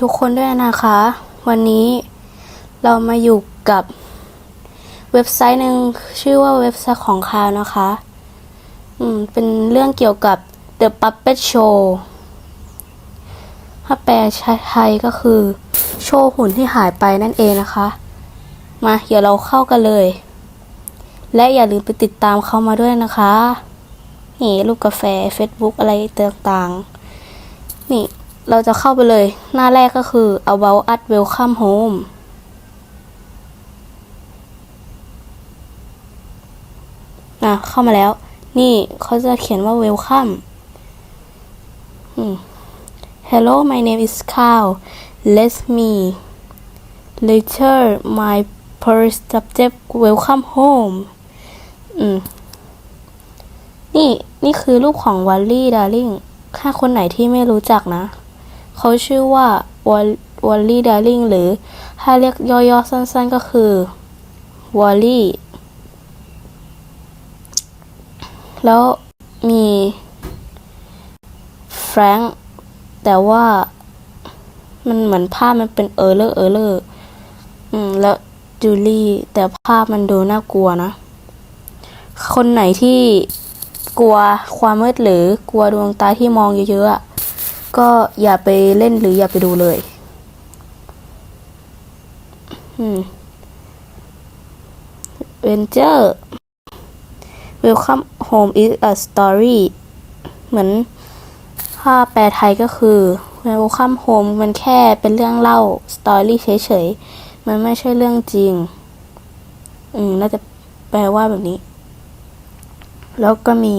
ทุกคนด้วยนะคะ วันนี้เรามาอยู่กับเว็บไซต์หนึ่งชื่อว่าเว็บไซต์ของคาวนะคะ อืม เป็นเรื่องเกี่ยวกับ The Puppet Show ถ้าแปลไทยก็คือ โชว์หุ่นที่หายไปนั่นเองนะคะ มาเดี๋ยวเราเข้ากันเลย และอย่าลืมไปติดตามเขามาด้วยนะคะ นี่รูปกาแฟ Facebook อะไรต่างๆ นี่ เราจะเข้าไปเลย หน้าแรกก็คือ about us welcome home นะเข้ามาแล้ว นี่เขาจะเขียนว่า welcome อืม hello my name is Carl let me later my first subject welcome home อืมนี่ นี่คือรูปของวัลลี่ดาริงถ้าคนไหนที่ไม่รู้จักนะ เขาชื่อว่าวอลลี่ดาริงหรือถ้าเรียกย่อๆสั้นๆก็คือวอลลี่แล้วมีแฟรงค์แต่ว่ามันเหมือนภาพมันเป็นเออเลอร์เออเลอร์อืมแล้วจูลี่แต่ภาพมันดูน่ากลัวนะ คนไหนที่กลัวความมืดหรือกลัวดวงตาที่มองเยอะๆอะ ก็อย่าไปเล่นหรืออย่าไปดูเลยอืม Venture Welcome Home is a story เหมือนถ้าแปลไทยก็คือ Welcome Home มันแค่เป็นเรื่องเล่า story เฉยๆ มันไม่ใช่เรื่องจริง อืม น่าจะแปลว่าแบบนี้ แล้วก็มี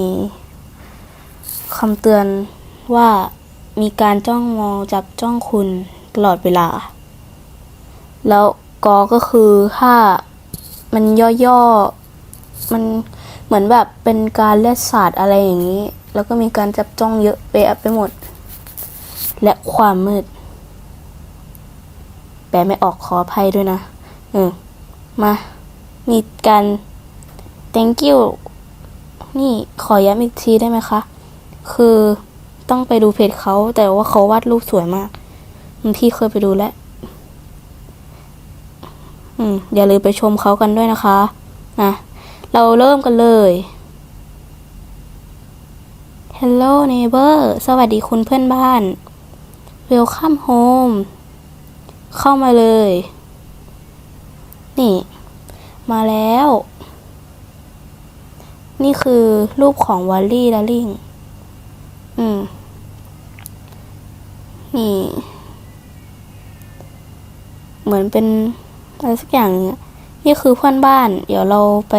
คำเตือนว่า มีการจ้องมองจับจ้องคุณตลอดเวลา แล้วกอก็คือถ้ามันย่อๆ มันเหมือนแบบเป็นการเล่นศาสตร์อะไรอย่างนี้ แล้วก็มีการจับจ้องเยอะไปะไปหมด และความมืด แปลไม่ออกขออภัยด้วยนะ เออ มา มีการ thank you นี่ขอย้ำอีกทีได้ไหมคะ คือ ต้องไปดูเพจเขาแต่ว่าเขาวาดรูปสวยมากพี่เคยไปดูแล้วอืมอย่าลืมไปชมเขากันด้วยนะคะนะเราเริ่มกันเลย Hello neighbor สวัสดีคุณเพื่อนบ้าน Welcome home เข้ามาเลย นี่ มาแล้ว นี่คือรูปของวัลลี่ดาริง อืม นี่ เหมือนเป็นอะไรสักอย่างนึงอะนี่คือเพื่อนบ้าน เดี๋ยวเราไป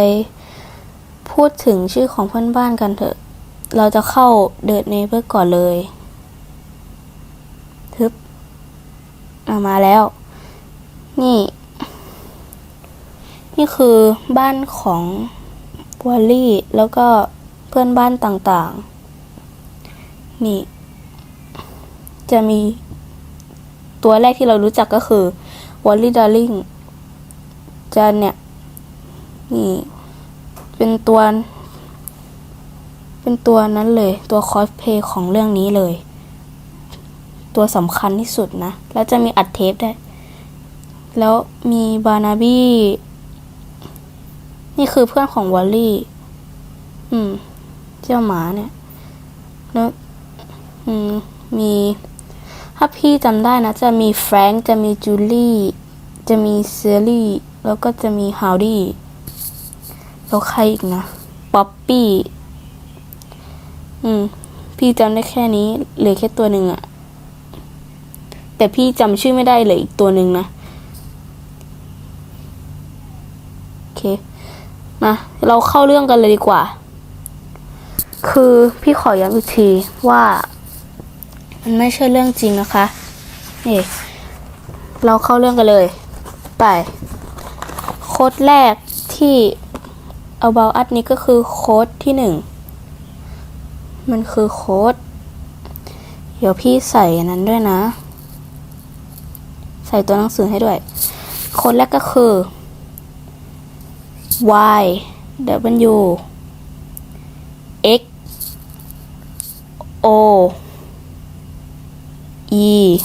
พูดถึงชื่อของเพื่อนบ้านกันเถอะ เราจะเข้าเดินเนเบอร์ก่อนเลยทึบอามาแล้ว นี่ นี่คือบ้านของวอลลี่ แล้วก็เพื่อนบ้านต่างๆ นี่ จะมีตัวแรกที่เรารู้จักก็คือวอลลี่ดาริงจะเนี่ยนี่ เป็นตัว เป็นตัวนั้นเลย ตัวคอสเพลย์ของเรื่องนี้เลย ตัวสำคัญที่สุดนะ แล้วจะมีอัดเทปได้ แล้วมีบานาบี้นี่คือเพื่อนของวอลลี่ อืม เจ้าหมาเนี่ย แล้ว อืม มีาพี่จำได้นะ จะมีแฟรงค์จะมีจูลี่จะมีเซรี่แล้วก็จะมีฮาวดี้แล้วใครอีกนะป๊อปปี้อืม พี่จำได้แค่นี้เหลือแค่ตัวหนึ่งอะแต่พี่จำชื่อไม่ได้เลยอีกตัวหนึ่งนะโอเคมาเราเข้าเรื่องกันเลยดีกว่า คือพี่ขอย้ำอีกทีว่า มันไม่ใช่เรื่องจริงนะคะ นี่ เราเข้าเรื่องกันเลย ไป โค้ดแรกที่ about us นี้ก็คือโค้ดที่หนึ่ง มันคือโค้ด เดี๋ยวพี่ใส่นนั้นด้วยนะ ใส่ตัวหนังสือให้ด้วย โค้ดแรกก็คือ y w x o e